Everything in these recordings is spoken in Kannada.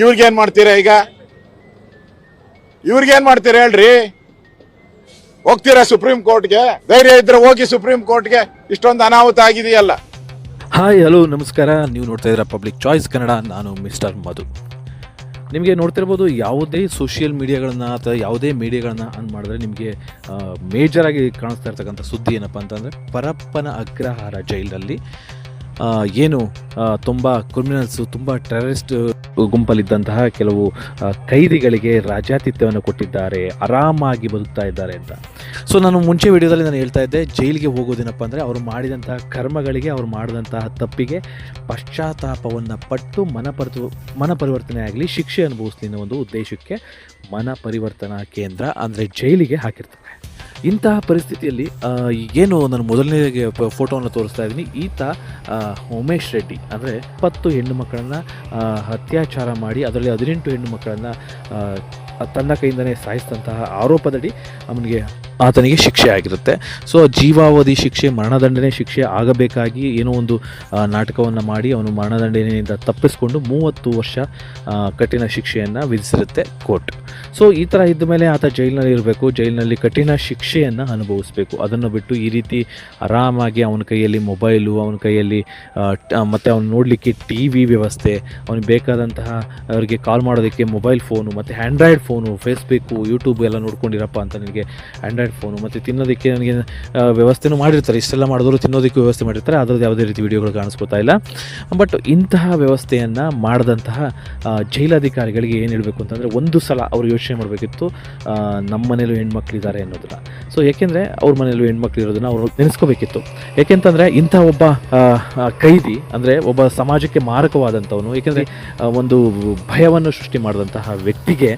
ಇವ್ರಿಗೇನ್ ಮಾಡ್ತೀರಾ ಈಗ? ಇವ್ರಿಗೇನ್ ಮಾಡ್ತೀರಾ ಹೇಳ್ರಿ? ಹೋಗ್ತೀರಾ ಸುಪ್ರೀಂ ಕೋರ್ಟ್ಗೆ? ಧೈರ್ಯ ಇದ್ರೆ ಹೋಗಿ ಸುಪ್ರೀಂ ಕೋರ್ಟ್ಗೆ. ಇಷ್ಟೊಂದು ಅನಾಹುತ ಆಗಿದೆಯಲ್ಲ. ಹಾಯ್, ಹಲೋ, ನಮಸ್ಕಾರ. ನೀವು ನೋಡ್ತಾ ಇದ್ದೀರಾ ಪಬ್ಲಿಕ್ ಚಾಯ್ಸ್ ಕನ್ನಡ ನಾನು ಮಿಸ್ಟರ್ ಮಧು. ನಿಮಗೆ ನೋಡ್ತಿರ್ಬೋದು ಯಾವುದೇ ಸೋಷಿಯಲ್ ಮೀಡಿಯಾಗಳನ್ನ ಅಥವಾ ಯಾವುದೇ ಮೀಡಿಯಾಗಳನ್ನ ಆನ್ ಮಾಡಿದ್ರೆ ನಿಮಗೆ ಮೇಜರ್ ಆಗಿ ಕಾಣಿಸ್ತಾ ಇರ್ತಕ್ಕಂಥ ಸುದ್ದಿ ಏನಪ್ಪ ಅಂತಂದರೆ, ಪರಪ್ಪನ ಅಗ್ರಹಾರ ಜೈಲಲ್ಲಿ ಏನು ತುಂಬ ಕ್ರಿಮಿನಲ್ಸ್ ತುಂಬ ಟೆರರಿಸ್ಟ್ ಗುಂಪಲ್ಲಿದ್ದಂತಹ ಕೆಲವು ಕೈದಿಗಳಿಗೆ ರಾಜ್ಯಾತಿಥ್ಯವನ್ನು ಕೊಟ್ಟಿದ್ದಾರೆ, ಆರಾಮಾಗಿ ಬದುಕ್ತಾ ಇದ್ದಾರೆ ಅಂತ. ಸೊ ನಾನು ಮುಂಚೆ ವಿಡಿಯೋದಲ್ಲಿ ನಾನು ಹೇಳ್ತಾ ಇದ್ದೆ, ಜೈಲಿಗೆ ಹೋಗೋದೇನಪ್ಪ ಅಂದರೆ ಅವರು ಮಾಡಿದಂತಹ ಕರ್ಮಗಳಿಗೆ, ಅವರು ಮಾಡಿದಂತಹ ತಪ್ಪಿಗೆ ಪಶ್ಚಾತ್ತಾಪವನ್ನು ಪಟ್ಟು ಮನ ಪರಿತು ಮನ ಪರಿವರ್ತನೆ ಆಗಲಿ, ಶಿಕ್ಷೆ ಅನುಭವಿಸ್ಲಿ ಅನ್ನೋ ಒಂದು ಉದ್ದೇಶಕ್ಕೆ ಮನ ಪರಿವರ್ತನಾ ಕೇಂದ್ರ ಅಂದರೆ ಜೈಲಿಗೆ ಹಾಕಿರ್ತಾರೆ. ಇಂತಹ ಪರಿಸ್ಥಿತಿಯಲ್ಲಿ ಏನು ನಾನು ಮೊದಲನೇ ಫೋಟೋವನ್ನು ತೋರಿಸ್ತಾ ಇದ್ದೀನಿ. ಈತ ಉಮೇಶ್ ರೆಡ್ಡಿ. ಅಂದರೆ ಇಪ್ಪತ್ತು ಹೆಣ್ಣು ಮಕ್ಕಳನ್ನು ಅತ್ಯಾಚಾರ ಮಾಡಿ, ಅದರಲ್ಲಿ ಹದಿನೆಂಟು ಹೆಣ್ಣು ಮಕ್ಕಳನ್ನು ತನ್ನ ಕೈಯಿಂದನೇ ಸಾಯಿಸಿದಂತಹ ಆರೋಪದಡಿ ಅವನಿಗೆ ಆತನಿಗೆ ಶಿಕ್ಷೆ ಆಗಿರುತ್ತೆ. ಸೊ ಜೀವಾವಧಿ ಶಿಕ್ಷೆ, ಮರಣದಂಡನೆ ಶಿಕ್ಷೆ ಆಗಬೇಕಾಗಿ ಏನೋ ಒಂದು ನಾಟಕವನ್ನು ಮಾಡಿ ಅವನು ಮರಣದಂಡನೆಯಿಂದ ತಪ್ಪಿಸಿಕೊಂಡು ಮೂವತ್ತು ವರ್ಷ ಕಠಿಣ ಶಿಕ್ಷೆಯನ್ನು ವಿಧಿಸಿರುತ್ತೆ ಕೋರ್ಟ್. ಸೊ ಈ ಥರ ಇದ್ದ ಮೇಲೆ ಆತ ಜೈಲಿನಲ್ಲಿ ಇರಬೇಕು. ಜೈಲಿನಲ್ಲಿ ಕಠಿಣ ಶಿಕ್ಷೆಯನ್ನು ಅನುಭವಿಸಬೇಕು. ಅದನ್ನು ಬಿಟ್ಟು ಈ ರೀತಿ ಆರಾಮಾಗಿ ಅವನ ಕೈಯಲ್ಲಿ ಮೊಬೈಲು, ಅವನ ಕೈಯಲ್ಲಿ ಮತ್ತು ಅವನು ನೋಡಲಿಕ್ಕೆ ಟಿ ವಿ ವ್ಯವಸ್ಥೆ, ಅವನಿಗೆ ಬೇಕಾದಂತಹ ಅವರಿಗೆ ಕಾಲ್ ಮಾಡೋದಕ್ಕೆ ಮೊಬೈಲ್ ಫೋನು, ಮತ್ತು ಆ್ಯಂಡ್ರಾಯ್ಡ್ ಫೋನು, ಫೇಸ್ಬುಕ್ಕು, ಯೂಟ್ಯೂಬ್ ಎಲ್ಲ ನೋಡ್ಕೊಂಡಿರಪ್ಪ ಅಂತ ನನಗೆ ಆ್ಯಂಡ್ರಾಯ್ಡ್ ಫೋನು ಮತ್ತು ತಿನ್ನೋದಕ್ಕೆ ನನಗೆ ವ್ಯವಸ್ಥೆನೂ ಮಾಡಿರ್ತಾರೆ. ಇಷ್ಟೆಲ್ಲ ಮಾಡಿದ್ರು ತಿನ್ನೋದಕ್ಕೂ ವ್ಯವಸ್ಥೆ ಮಾಡಿರ್ತಾರೆ. ಅದರದ್ದು ಯಾವುದೇ ರೀತಿ ವಿಡಿಯೋಗಳು ಕಾಣಿಸ್ಕೊತಾ ಇಲ್ಲ. ಬಟ್ ಇಂತಹ ವ್ಯವಸ್ಥೆಯನ್ನು ಮಾಡಿದಂತಹ ಜೈಲಾಧಿಕಾರಿಗಳಿಗೆ ಏನು ಹೇಳಬೇಕು ಅಂತಂದರೆ ಒಂದು ಸಲ ಅವರು ಯೋಚನೆ ಮಾಡಬೇಕಿತ್ತು. ನಮ್ಮ ಮನೇಲೂ ಹೆಣ್ಮಕ್ಳಿದ್ದಾರೆ ಅನ್ನೋದನ್ನು. ಸೊ ಏಕೆಂದರೆ ಅವ್ರ ಮನೇಲೂ ಹೆಣ್ಮಕ್ಳು ಇರೋದನ್ನು ಅವರು ನೆನೆಸ್ಕೋಬೇಕಿತ್ತು. ಏಕೆಂತಂದರೆ ಇಂಥ ಒಬ್ಬ ಕೈದಿ, ಅಂದರೆ ಒಬ್ಬ ಸಮಾಜಕ್ಕೆ ಮಾರಕವಾದಂಥವನು ಏಕೆಂದರೆ ಒಂದು ಭಯವನ್ನು ಸೃಷ್ಟಿ ಮಾಡಿದಂತಹ ವ್ಯಕ್ತಿಗೆ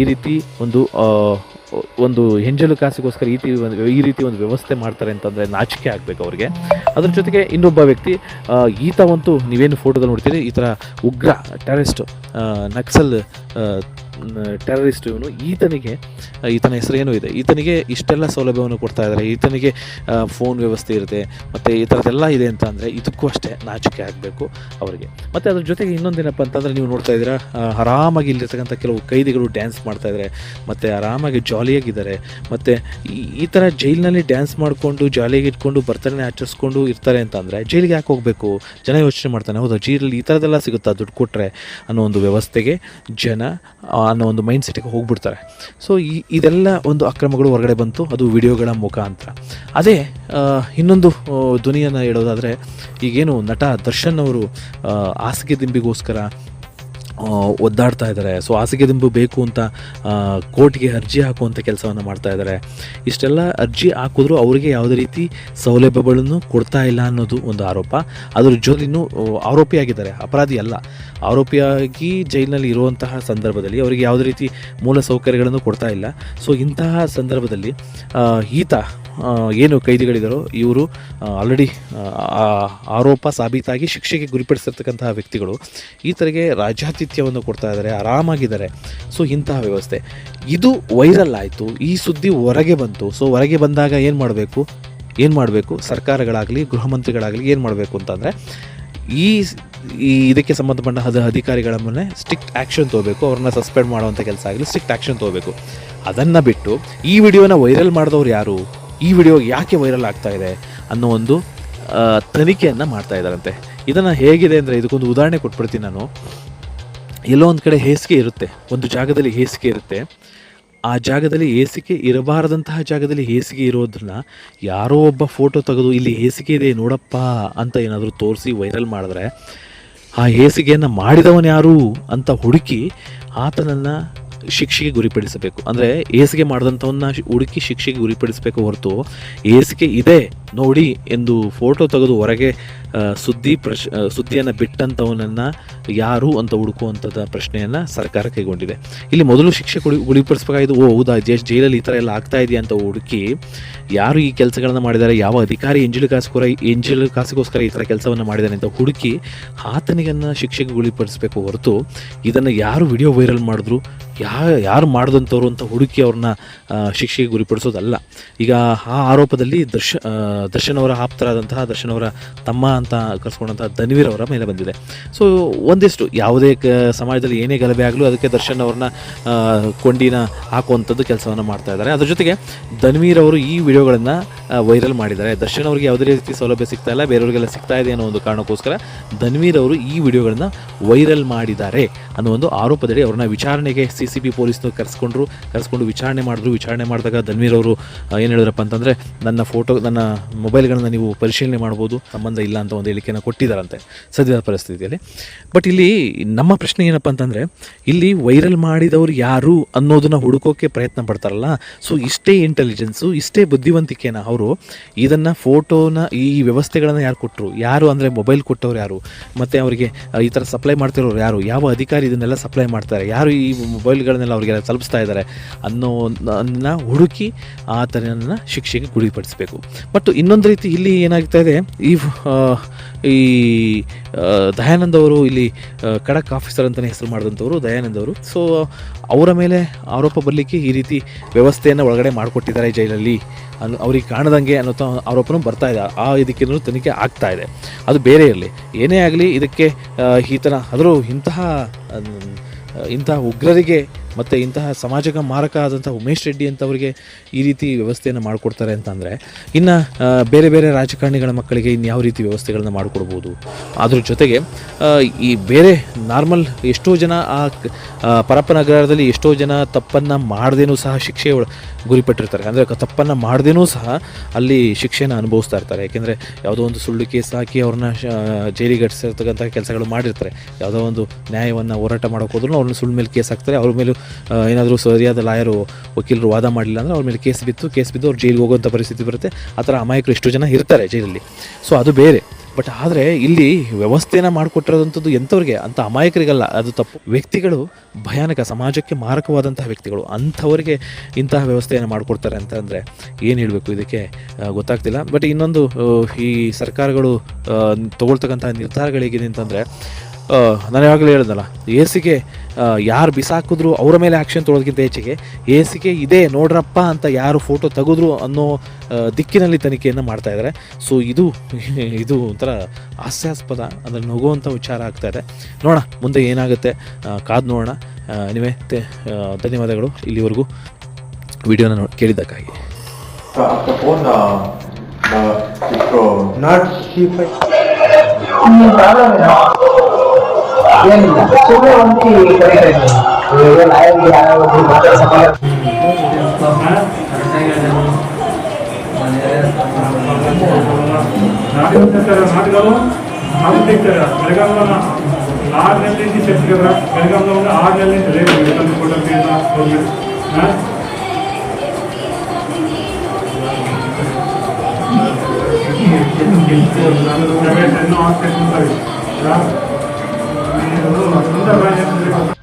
ಈ ರೀತಿ ಒಂದು ಒಂದು ಹೆಂಜಲು ಕಾಸಿಗೋಸ್ಕರ ಈ ರೀತಿ ಒಂದು ಈ ರೀತಿ ಒಂದು ವ್ಯವಸ್ಥೆ ಮಾಡ್ತಾರೆ ಅಂತಂದರೆ ನಾಚಿಕೆ ಆಗಬೇಕು ಅವ್ರಿಗೆ. ಅದ್ರ ಜೊತೆಗೆ ಇನ್ನೊಬ್ಬ ವ್ಯಕ್ತಿ ಈತ ಈತವಂತೂ ನೀವೇನು ಫೋಟೋದಲ್ಲಿ ನೋಡ್ತೀರಿ, ಈ ಥರ ಉಗ್ರ ಟೆರರಿಸ್ಟ್ ನಕ್ಸಲ್ ಟೆರರಿಸ್ಟ್ ಇವನು. ಈತನಿಗೆ ಈತನ ಈತನ ಹೆಸರೇನು ಇದೆ. ಈತನಿಗೆ ಇಷ್ಟೆಲ್ಲ ಸೌಲಭ್ಯವನ್ನು ಕೊಡ್ತಾ ಇದ್ದಾರೆ ಈತನಿಗೆ ಫೋನ್ ವ್ಯವಸ್ಥೆ ಇರುತ್ತೆ. ಮತ್ತು ಈ ಥರದ್ದೆಲ್ಲ ಇದೆ ಅಂತ ಅಂದರೆ ಇದಕ್ಕೂ ಅಷ್ಟೇ ನಾಚಿಕೆ ಆಗಬೇಕು ಅವರಿಗೆ. ಮತ್ತು ಅದ್ರ ಜೊತೆಗೆ ಇನ್ನೊಂದೇನಪ್ಪ ಅಂತಂದರೆ ನೀವು ನೋಡ್ತಾ ಇದ್ದೀರಾ ಆರಾಮಾಗಿ ಇಲ್ಲಿರ್ತಕ್ಕಂಥ ಕೆಲವು ಕೈದಿಗಳು ಡ್ಯಾನ್ಸ್ ಮಾಡ್ತಾ ಇದ್ದಾರೆ ಮತ್ತು ಆರಾಮಾಗಿ ಜಾಲಿಯಾಗಿದ್ದಾರೆ ಮತ್ತು ಈ- ಥರ ಜೈಲಿನಲ್ಲಿ ಡ್ಯಾನ್ಸ್ ಮಾಡಿಕೊಂಡು ಜಾಲಿಯಾಗಿ ಇಟ್ಕೊಂಡು ಬರ್ತಡೇ ಆಚರಿಸ್ಕೊಂಡು ಇರ್ತಾರೆ ಅಂತಂದರೆ ಜೈಲಿಗೆ ಯಾಕೆ ಹೋಗಬೇಕು? ಜನ ಯೋಚನೆ ಮಾಡ್ತಾನೆ. ಹೌದಾ? ಜೈಲಲ್ಲಿ ಈ ಥರದ್ದೆಲ್ಲ ಸಿಗುತ್ತಾ ದುಡ್ಡು ಕೊಟ್ಟರೆ ಅನ್ನೋ ಒಂದು ವ್ಯವಸ್ಥೆಗೆ ಜನ ಅನ್ನೋ ಒಂದು ಮೈಂಡ್ ಸೆಟ್ಗೆ ಹೋಗ್ಬಿಡ್ತಾರೆ. ಸೊ ಈ, ಇದೆಲ್ಲ ಒಂದು ಅಕ್ರಮಗಳು ಹೊರಗಡೆ ಬಂತು, ಅದು ವಿಡಿಯೋಗಳ ಮುಖಾಂತರ. ಅದೇ ಇನ್ನೊಂದು ಧ್ವನಿಯನ್ನು ಹೇಳೋದಾದರೆ, ಈಗೇನು ನಟ ದರ್ಶನ್ ಅವರು ಹಾಸಿಗೆ ದಿಂಬಿಗೋಸ್ಕರ ಒದ್ದಾಡ್ತಾ ಇದ್ದಾರೆ. ಸೊ ಹಾಸಿಗೆ ದಿಂಬು ಬೇಕು ಅಂತ ಕೋರ್ಟ್ಗೆ ಅರ್ಜಿ ಹಾಕುವಂಥ ಕೆಲಸವನ್ನು ಮಾಡ್ತಾ ಇದ್ದಾರೆ. ಇಷ್ಟೆಲ್ಲ ಅರ್ಜಿ ಹಾಕಿದ್ರು ಅವರಿಗೆ ಯಾವುದೇ ರೀತಿ ಸೌಲಭ್ಯಗಳನ್ನು ಕೊಡ್ತಾ ಇಲ್ಲ ಅನ್ನೋದು ಒಂದು ಆರೋಪ. ಅದ್ರ ಜೊತೆ ಇನ್ನೂ ಆರೋಪಿಯಾಗಿದ್ದಾರೆ ಅಪರಾಧಿ ಅಲ್ಲ. ಆರೋಪಿಯಾಗಿ ಜೈಲಿನಲ್ಲಿ ಇರುವಂತಹ ಸಂದರ್ಭದಲ್ಲಿ ಅವರಿಗೆ ಯಾವುದೇ ರೀತಿ ಮೂಲ ಸೌಕರ್ಯಗಳನ್ನು ಕೊಡ್ತಾ ಇಲ್ಲ. ಸೊ ಇಂತಹ ಸಂದರ್ಭದಲ್ಲಿ ಈತ ಏನು ಕೈದಿಗಳಿದ್ದಾರೋ ಇವರು ಆಲ್ರೆಡಿ ಆರೋಪ ಸಾಬೀತಾಗಿ ಶಿಕ್ಷೆಗೆ ಗುರಿಪಡಿಸಿರ್ತಕ್ಕಂತಹ ವ್ಯಕ್ತಿಗಳು. ಈ ಥರಗೆ ರಾಜ್ಯಾತಿಥ್ಯವನ್ನು ಕೊಡ್ತಾ ಇದ್ದಾರೆ, ಆರಾಮಾಗಿದ್ದಾರೆ. ಸೊ ಇಂತಹ ವ್ಯವಸ್ಥೆ. ಇದು ವೈರಲ್ ಆಯಿತು, ಈ ಸುದ್ದಿ ಹೊರಗೆ ಬಂತು. ಸೊ ಹೊರಗೆ ಬಂದಾಗ ಏನು ಮಾಡಬೇಕು? ಏನು ಮಾಡಬೇಕು? ಸರ್ಕಾರಗಳಾಗಲಿ, ಗೃಹ ಮಂತ್ರಿಗಳಾಗಲಿ ಏನು ಮಾಡಬೇಕು ಅಂತಂದರೆ, ಈ ಈ ಇದಕ್ಕೆ ಸಂಬಂಧಪಟ್ಟ ಅದ ಅಧಿಕಾರಿಗಳ ಮೇಲೆ ಸ್ಟ್ರಿಕ್ಟ್ ಆ್ಯಕ್ಷನ್ ತೊಗೋಬೇಕು. ಅವ್ರನ್ನ ಸಸ್ಪೆಂಡ್ ಮಾಡುವಂಥ ಕೆಲಸ ಆಗಲಿ ಸ್ಟ್ರಿಕ್ಟ್ ಆ್ಯಕ್ಷನ್ ತೊಗೋಬೇಕು. ಅದನ್ನು ಬಿಟ್ಟು, ಈ ವಿಡಿಯೋನ ವೈರಲ್ ಮಾಡಿದವ್ರು ಯಾರು? ಈ ವಿಡಿಯೋ ಯಾಕೆ ವೈರಲ್ ಆಗ್ತಾ ಇದೆ ಅನ್ನೋ ಒಂದು ತನಿಖೆಯನ್ನು ಮಾಡ್ತಾ ಇದ್ದಾರಂತೆ. ಇದನ್ನು ಹೇಗಿದೆ ಅಂದರೆ ಇದಕ್ಕೊಂದು ಉದಾಹರಣೆ ಕೊಟ್ಬಿಡ್ತೀನಿ ನಾನು. ಎಲ್ಲೋ ಒಂದು ಕಡೆ ಹೇಸಿಗೆ ಇರುತ್ತೆ, ಒಂದು ಜಾಗದಲ್ಲಿ ಹೇಸಿಗೆ ಇರುತ್ತೆ. ಆ ಜಾಗದಲ್ಲಿ ಹೇಸಿಗೆ ಇರಬಾರದಂತಹ ಜಾಗದಲ್ಲಿ ಹೇಸಿಗೆ ಇರೋದನ್ನ ಯಾರೋ ಒಬ್ಬ ಫೋಟೋ ತೆಗೆದು ಇಲ್ಲಿ ಹೇಸಿಗೆ ಇದೆ ನೋಡಪ್ಪ ಅಂತ ಏನಾದರೂ ತೋರಿಸಿ ವೈರಲ್ ಮಾಡಿದ್ರೆ, ಆ ಹೇಸಿಗೆಯನ್ನು ಮಾಡಿದವನು ಯಾರು ಅಂತ ಹುಡುಕಿ ಆತನನ್ನು ಶಿಕ್ಷೆಗೆ ಗುರಿಪಡಿಸಬೇಕು. ಅಂದರೆ ಏಸಿಗೆ ಮಾಡಿದಂಥವನ್ನ ಹುಡುಕಿ ಶಿಕ್ಷೆಗೆ ಗುರಿಪಡಿಸಬೇಕು ಹೊರತು ಏಸಿಗೆ ಇದೆ ನೋಡಿ ಎಂದು ಫೋಟೋ ತೆಗೆದು ಹೊರಗೆ ಸುದ್ದಿ ಪ್ರಶ್ ಸುದ್ದಿಯನ್ನು ಬಿಟ್ಟಂಥವನನ್ನು ಯಾರು ಅಂತ ಹುಡುಕುವಂಥದ್ದು ಪ್ರಶ್ನೆಯನ್ನು ಸರ್ಕಾರ ಕೈಗೊಂಡಿದೆ. ಇಲ್ಲಿ ಮೊದಲು ಶಿಕ್ಷೆ ಕೊಡಿ ಗುರಿಪಡಿಸಬೇಕಾಗಿದ್ದು ಓ, ಹೌದಾ ಜೇಷ್ ಜೈಲಲ್ಲಿ ಈ ಥರ ಎಲ್ಲ ಆಗ್ತಾ ಇದೆಯಾ ಅಂತ ಹುಡುಕಿ, ಯಾರು ಈ ಕೆಲಸಗಳನ್ನು ಮಾಡಿದ್ದಾರೆ, ಯಾವ ಅಧಿಕಾರಿ ಎಂಜಲು ಕಾಸಿಗೋಸ್ಕರ ಎಂಜಲು ಕಾಸಿಗೋಸ್ಕರ ಈ ಥರ ಕೆಲಸವನ್ನು ಮಾಡಿದ್ದಾರೆ ಅಂತ ಹುಡುಕಿ, ಆತನಿಗನ್ನು ಶಿಕ್ಷೆಗೆ ಗುಳಿಪಡಿಸಬೇಕು ಹೊರತು ಇದನ್ನು ಯಾರು ವಿಡಿಯೋ ವೈರಲ್ ಮಾಡಿದ್ರು, ಯಾ, ಯಾರು ಮಾಡಿದಂಥವ್ರು ಅಂತ ಹುಡುಕಿ ಅವ್ರನ್ನ ಶಿಕ್ಷೆಗೆ ಗುರಿಪಡಿಸೋದಲ್ಲ. ಈಗ ಆ ಆರೋಪದಲ್ಲಿ ದರ್ಶ ದರ್ಶನ್ ಅವರ ಆಪ್ತರಾದಂತಹ ದರ್ಶನ್ ಅವರ ತಮ್ಮ ಅಂತ ಕರೆಸ್ಕೊಂಡಂತಹ ಧನ್ವೀರ್ ಅವರ ಮೇಲೆ ಬಂದಿದೆ. ಸೊ ಒಂದಿಷ್ಟು ಯಾವುದೇ ಕ ಸಮಾಜದಲ್ಲಿ ಏನೇ ಗಲಭೆ ಆಗಲೂ ಅದಕ್ಕೆ ದರ್ಶನ್ ಅವ್ರನ್ನ ಕೊಂಡಿನ ಹಾಕುವಂಥದ್ದು ಕೆಲಸವನ್ನು ಮಾಡ್ತಾ ಇದ್ದಾರೆ. ಅದ್ರ ಜೊತೆಗೆ ಧನ್ವೀರ್ ಅವರು ಈ ವಿಡಿಯೋಗಳನ್ನು ವೈರಲ್ ಮಾಡಿದ್ದಾರೆ. ದರ್ಶನ್ ಅವರಿಗೆ ಯಾವುದೇ ರೀತಿ ಸೌಲಭ್ಯ ಸಿಗ್ತಾ ಇಲ್ಲ, ಬೇರೆಯವರಿಗೆಲ್ಲ ಸಿಗ್ತಾ ಇದೆ ಅನ್ನೋ ಒಂದು ಕಾರಣಕ್ಕೋಸ್ಕರ ಧನ್ವೀರ್ ಅವರು ಈ ವಿಡಿಯೋಗಳನ್ನು ವೈರಲ್ ಮಾಡಿದ್ದಾರೆ ಅನ್ನೋ ಒಂದು ಆರೋಪದಡಿ ಅವ್ರನ್ನ ವಿಚಾರಣೆಗೆ ಸಿ ಸಿ ಬಿ ಪೊಲೀಸ್ನ ಕರೆಸ್ಕೊಂಡ್ರು, ಕರೆಸ್ಕೊಂಡು ವಿಚಾರಣೆ ಮಾಡಿದ್ರು. ವಿಚಾರಣೆ ಮಾಡಿದಾಗ ಧನ್ವೀರ್ ಅವರು ಏನು ಹೇಳಿದ್ರಪ್ಪ ಅಂತಂದರೆ, ನನ್ನ ಫೋಟೋ, ನನ್ನ ಮೊಬೈಲ್ಗಳನ್ನ ನೀವು ಪರಿಶೀಲನೆ ಮಾಡ್ಬೋದು, ಸಂಬಂಧ ಇಲ್ಲ ಅಂತ ಒಂದು ಹೇಳಿಕೆಯನ್ನು ಕೊಟ್ಟಿದ್ದಾರಂತೆ ಸದ್ಯದ ಪರಿಸ್ಥಿತಿಯಲ್ಲಿ. ಬಟ್ ಇಲ್ಲಿ ನಮ್ಮ ಪ್ರಶ್ನೆ ಏನಪ್ಪ ಅಂತಂದರೆ, ಇಲ್ಲಿ ವೈರಲ್ ಮಾಡಿದವರು ಯಾರು ಅನ್ನೋದನ್ನು ಹುಡುಕೋಕೆ ಪ್ರಯತ್ನ ಪಡ್ತಾರಲ್ಲ ಸೊ ಇಷ್ಟೇ ಇಂಟೆಲಿಜೆನ್ಸು ಇಷ್ಟೇ ಬುದ್ಧಿವಂತಿಕೆನ ಅವರು ಇದನ್ನು ಫೋಟೋನ ಈ ವ್ಯವಸ್ಥೆಗಳನ್ನು ಯಾರು ಕೊಟ್ಟರು ಯಾರು ಅಂದರೆ ಮೊಬೈಲ್ ಕೊಟ್ಟವ್ರು ಯಾರು? ಮತ್ತು ಅವರಿಗೆ ಈ ಥರ ಸಪ್ಲೈ ಮಾಡ್ತಿರೋರು ಯಾರು? ಯಾವ ಅಧಿಕಾರಿ ಇದನ್ನೆಲ್ಲ ಸಪ್ಲೈ ಮಾಡ್ತಾರೆ? ಯಾರು ಈ ಮೊಬೈಲ್ಗಳನ್ನೆಲ್ಲ ಅವರಿಗೆಲ್ಲ ತಲುಪಿಸ್ತಾ ಇದ್ದಾರೆ ಅನ್ನೋ ಹುಡುಕಿ ಆ ಥರನ ಶಿಕ್ಷೆಗೆ ಗುರಿಪಡಿಸಬೇಕು. ಮತ್ತು ಇನ್ನೊಂದು ರೀತಿ ಇಲ್ಲಿ ಏನಾಗ್ತಾ ಇದೆ, ಈ ಈ ದಯಾನಂದ್ ಅವರು ಇಲ್ಲಿ ಖಡಕ್ ಆಫೀಸರ್ ಅಂತಲೇ ಹೆಸರು ಮಾಡಿದಂಥವರು ದಯಾನಂದ್ ಅವರು. ಸೊ ಅವರ ಮೇಲೆ ಆರೋಪ ಬರಲಿಕ್ಕೆ ಈ ರೀತಿ ವ್ಯವಸ್ಥೆಯನ್ನು ಒಳಗಡೆ ಮಾಡಿಕೊಟ್ಟಿದ್ದಾರೆ ಜೈಲಲ್ಲಿ ಅನ್ನೋ, ಅವ್ರಿಗೆ ಕಾಣದಂಗೆ ಅನ್ನೋ ಆರೋಪನೂ ಬರ್ತಾ ಇದೆ. ಆ ಇದಕ್ಕಿನ್ನೂ ತನಿಖೆ ಆಗ್ತಾ ಇದೆ. ಅದು ಬೇರೆ ಇರಲಿ. ಏನೇ ಆಗಲಿ ಇದಕ್ಕೆ ಈತನ ಆದರೂ ಇಂತಹ ಇಂತಹ ಉಗ್ರರಿಗೆ ಮತ್ತು ಇಂತಹ ಸಮಾಜಕ್ಕೆ ಮಾರಕ ಆದಂಥ ಉಮೇಶ್ ರೆಡ್ಡಿ ಅಂತವರಿಗೆ ಈ ರೀತಿ ವ್ಯವಸ್ಥೆಯನ್ನು ಮಾಡಿಕೊಡ್ತಾರೆ ಅಂತಂದರೆ, ಇನ್ನು ಬೇರೆ ಬೇರೆ ರಾಜಕಾರಣಿಗಳ ಮಕ್ಕಳಿಗೆ ಇನ್ಯಾವ ರೀತಿ ವ್ಯವಸ್ಥೆಗಳನ್ನ ಮಾಡಿಕೊಡ್ಬೋದು? ಅದ್ರ ಜೊತೆಗೆ ಈ ಬೇರೆ ನಾರ್ಮಲ್ ಎಷ್ಟೋ ಜನ ಆ ಪರಪ್ಪನಗರದಲ್ಲಿ ಎಷ್ಟೋ ಜನ ತಪ್ಪನ್ನು ಮಾಡದೇನೂ ಸಹ ಶಿಕ್ಷೆ ಗುರಿಪಟ್ಟಿರ್ತಾರೆ. ಅಂದರೆ ತಪ್ಪನ್ನು ಮಾಡದೇನೂ ಸಹ ಅಲ್ಲಿ ಶಿಕ್ಷೆನ ಅನುಭವಿಸ್ತಾ ಇರ್ತಾರೆ. ಯಾಕೆಂದರೆ ಯಾವುದೋ ಒಂದು ಸುಳ್ಳು ಕೇಸ್ ಹಾಕಿ ಅವ್ರನ್ನ ಶ- ಜೈಲಿಗೆ ಅಟ್ಟಿಸಿರ್ತಕ್ಕಂಥ ಕೆಲಸಗಳು ಮಾಡಿರ್ತಾರೆ. ಯಾವುದೋ ಒಂದು ನ್ಯಾಯವನ್ನು ಹೋರಾಟ ಮಾಡೋಕೆ ಹೋದ್ರೂ ಅವ್ರನ್ನ ಸುಳ್ಳು ಮೇಲೆ ಕೇಸ್ ಹಾಕ್ತಾರೆ. ಅವ್ರ ಮೇಲೂ ಏನಾದರೂ ಸರಿಯಾದ ಲಾಯರು, ವಕೀಲರು ವಾದ ಮಾಡಲಿಲ್ಲ ಅಂದರೆ ಅವ್ರ ಮೇಲೆ ಕೇಸ್ ಬಿತ್ತು, ಕೇಸ್ ಬಿದ್ದು ಅವ್ರು ಜೈಲಿಗೆ ಹೋಗುವಂಥ ಪರಿಸ್ಥಿತಿ ಬರುತ್ತೆ. ಆ ಥರ ಅಮಾಯಕರು ಇಷ್ಟು ಜನ ಇರ್ತಾರೆ ಜೈಲಲ್ಲಿ. ಸೊ ಅದು ಬೇರೆ. ಬಟ್ ಆದರೆ ಇಲ್ಲಿ ವ್ಯವಸ್ಥೆನ ಮಾಡಿಕೊಟ್ಟಿರೋದಂಥದ್ದು ಎಂಥವ್ರಿಗೆ? ಅಂಥ ಅಮಾಯಕರಿಗಲ್ಲ, ಅದು ತಪ್ಪು. ವ್ಯಕ್ತಿಗಳು ಭಯಾನಕ, ಸಮಾಜಕ್ಕೆ ಮಾರಕವಾದಂತಹ ವ್ಯಕ್ತಿಗಳು, ಅಂಥವರಿಗೆ ಇಂತಹ ವ್ಯವಸ್ಥೆಯನ್ನು ಮಾಡಿಕೊಡ್ತಾರೆ ಅಂತ ಅಂದರೆ ಏನು ಹೇಳಬೇಕು ಇದಕ್ಕೆ? ಗೊತ್ತಾಗ್ತಿಲ್ಲ. ಬಟ್ ಇನ್ನೊಂದು ಈ ಸರ್ಕಾರಗಳು ತಗೊಳ್ತಕ್ಕಂಥ ನಿರ್ಧಾರಗಳಿಗೆ ಅಂತಂದರೆ ನಾನು ಯಾವಾಗಲೇ ಹೇಳಿದ್ನಲ್ಲ ಎಸಿಗೆ ಯಾರು ಬಿಸಾಕಿದ್ರು ಅವರ ಮೇಲೆ ಆ್ಯಕ್ಷನ್ ತೊಳೋದಕ್ಕಿಂತ ಹೆಚ್ಚಿಗೆ ಏಸಿಗೆ ಇದೇ ನೋಡ್ರಪ್ಪ ಅಂತ ಯಾರು ಫೋಟೋ ತೆಗೆದ್ರು ಅನ್ನೋ ದಿಕ್ಕಿನಲ್ಲಿ ತನಿಖೆಯನ್ನು ಮಾಡ್ತಾ ಇದ್ದಾರೆ ಸೊ ಇದು ಇದು ಒಂಥರ ಹಾಸ್ಯಾಸ್ಪದ ಅಂದರೆ ನಗುವಂಥ ವಿಚಾರ ಆಗ್ತಾ ಇದೆ. ನೋಡೋಣ ಮುಂದೆ ಏನಾಗುತ್ತೆ. ಕಾದು ನೋಡೋಣ. ನಿಮೇ ಧನ್ಯವಾದಗಳು ಇಲ್ಲಿವರೆಗೂ ವಿಡಿಯೋನ ನೋಡಿ ಕೇಳಿದ್ದಕ್ಕಾಗಿ. Not నాటకాలు ఆవిడ బెలగాంలో ఉన్న ఆరు నెలల నుంచి చెప్పి కదా బెలగాంలో ఉన్న ఆరు నెలల నుంచి లేదు కొట్టం ఎన్నో హాస్పిటల్ ఉంటుంది 嗯，存在关。